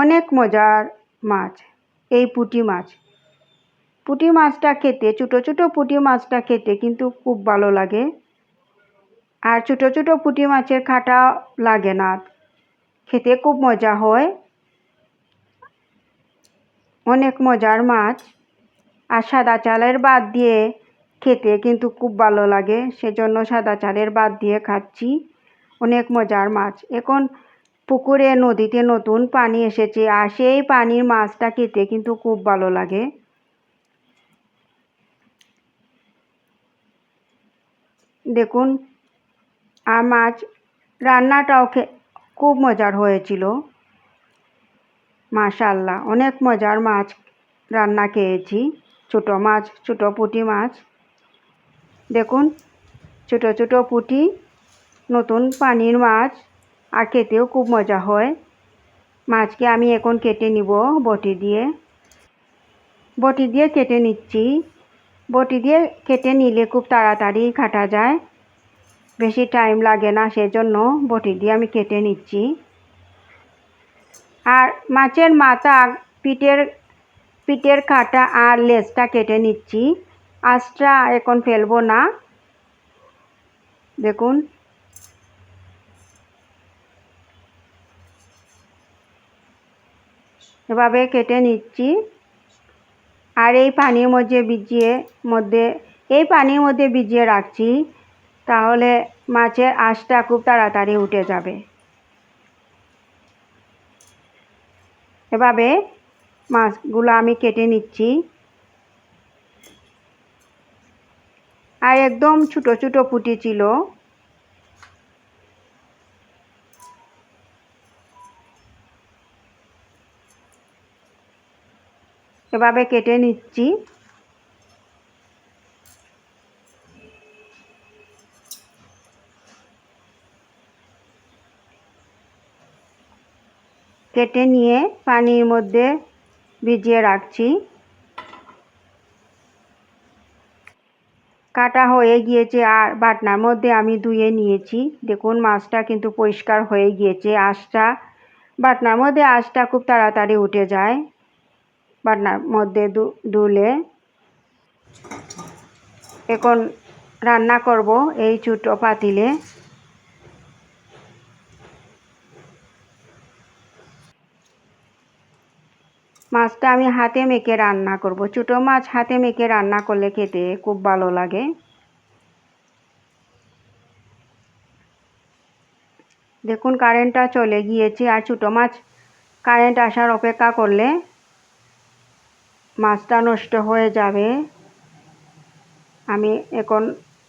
অনেক মজার মাছ, এই পুঁটি মাছ। পুঁটি মাছটা খেতে, ছোটো ছোটো পুঁটি মাছটা খেতে কিন্তু খুব ভালো লাগে। আর ছোটো ছোটো পুঁটি মাছের খাটা লাগে না, খেতে খুব মজা হয়। অনেক মজার মাছ, আর সাদা চালের বাদ দিয়ে খেতে কিন্তু খুব ভালো লাগে, সেজন্য সাদা চালের বাদ দিয়ে খাচ্ছি। অনেক মজার মাছ। এখন পুকুরে, নদীতে নতুন পানি এসেছে আর সেই পানির মাছটা খেতে কিন্তু খুব ভালো লাগে। দেখুন, আর মাছ রান্নাটাও খুব মজার হয়েছিল। মাশাল্লাহ, অনেক মজার মাছ রান্না খেয়েছি। ছোটো মাছ, ছোটো পুঁটি মাছ। দেখুন, ছোটো ছোটো পুঁটি, নতুন পানির মাছ। আর খেতেও খুব মজা হয়। মাছকে আমি এখন কেটে নিব বটি দিয়ে। বটি দিয়ে কেটে নিচ্ছি। বটি দিয়ে কেটে নিলে খুব তাড়াতাড়ি কাটা যায়। বেশি টাইম লাগে না সেজন্য বটি দিয়ে আমি কেটে নিচ্ছি। আর মাছের মাথা, পিঠের পিঠের কাটা আর লেজটা কেটে নিচ্ছি। আঁচটা এখন ফেলব না। দেখুন। এভাবে কেটে নিচ্ছি। আর এই পানির মধ্যে ভিজিয়ে, মধ্যে, এই পানির মধ্যে ভিজিয়ে রাখছি, তাহলে মাছের আঁশটা খুব তাড়াতাড়ি উঠে যাবে। এভাবে মাছগুলো আমি কেটে নিচ্ছি। আর একদম ছোটো ছোটো পুঁটি ছিল। এভাবে কেটে নিচ্ছি। কেটে নিয়ে পানির মধ্যে ভিজিয়ে রাখছি। কাটা হয়ে গিয়েছে আর বাটনার মধ্যে আমি ধুয়ে নিয়েছি। দেখুন, মাছটা কিন্তু পরিষ্কার হয়ে গিয়েছে। আঁশটা, বাটনার মধ্যে আঁশটা খুব তাড়াতাড়ি উঠে যায়। বাটনার মধ্যে ধুলে এখন রান্না করব এই ছোটো পাতিলে। মাছটা আমি হাতে মেখে রান্না করব। ছোটো মাছ হাতে মেখে রান্না করলে খেতে খুব ভালো লাগে। দেখুন কারেন্টটা চলে গিয়েছে আর ছোটো মাছ কারেন্ট আসার অপেক্ষা করলে মাছটা নষ্ট হয়ে যাবে। আমি এখন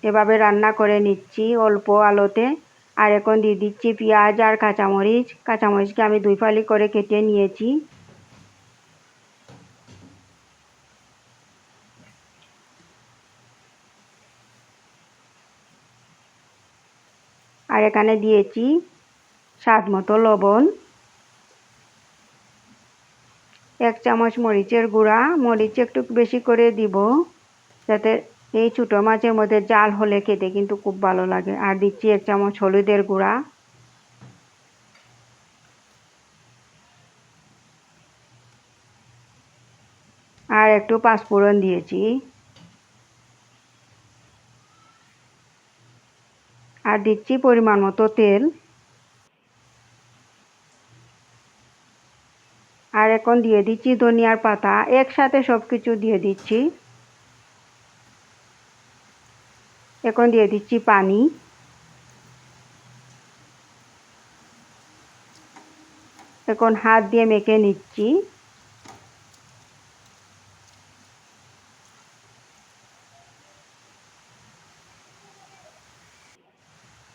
এভাবে রান্না করে নিচ্ছি অল্প আলোতে। আর এখন দিয়ে দিচ্ছি পেঁয়াজ আর কাঁচামরিচ। কাঁচামরিচকে আমি দুই ফালি করে কেটে নিয়েছি। আর এখানে দিয়েছি স্বাদ মতো লবণ। এক চামচ মরিচের গুঁড়া। মরিচ একটু বেশি করে দিব, যাতে এই ছোটো মাছের মধ্যে জাল হলে খেতে কিন্তু খুব ভালো লাগে। আর দিচ্ছি এক চামচ হলুদের গুঁড়া। আর একটু পাঁচফোড়ন দিয়েছি। আর দিচ্ছি পরিমাণ মতো তেল। আর এখন দিয়ে দিচ্ছি ধনিয়ার পাতা। একসাথে সব কিছু দিয়ে দিচ্ছি। এখন দিয়ে দিচ্ছি পানি। এখন হাত দিয়ে মেখে নিচ্ছি।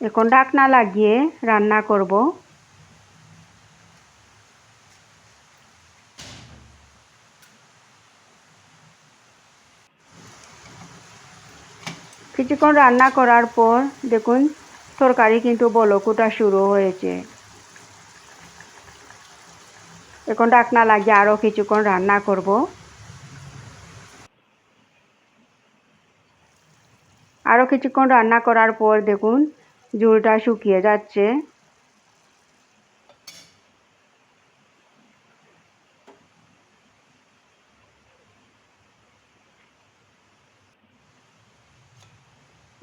এখন ঢাকনা লাগিয়ে রান্না করব। কিছুক্ষণ রান্না করার পর দেখুন, তরকারি কিন্তু বলকুটা শুরু হয়েছে। এখন ডাকনা লাগিয়ে আরও কিছুক্ষণ রান্না করব। আরও কিছুক্ষণ রান্না করার পর দেখুন, ঝোলটা শুকিয়ে যাচ্ছে।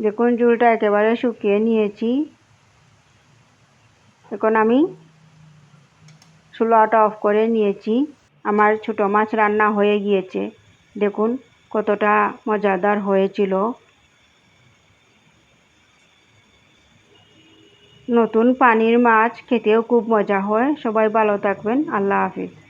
দেখুন ঝুলটা একেবারে শুকিয়ে নিয়েছি। এখন আমি চুলাটা অফ করে নিয়েছি। আমার ছোটো মাছ রান্না হয়ে গিয়েছে। দেখুন, কতটা মজাদার হয়েছিল। নতুন পানির মাছ খেতেও খুব মজা হয়। সবাই ভালো থাকবেন। আল্লাহ হাফিজ।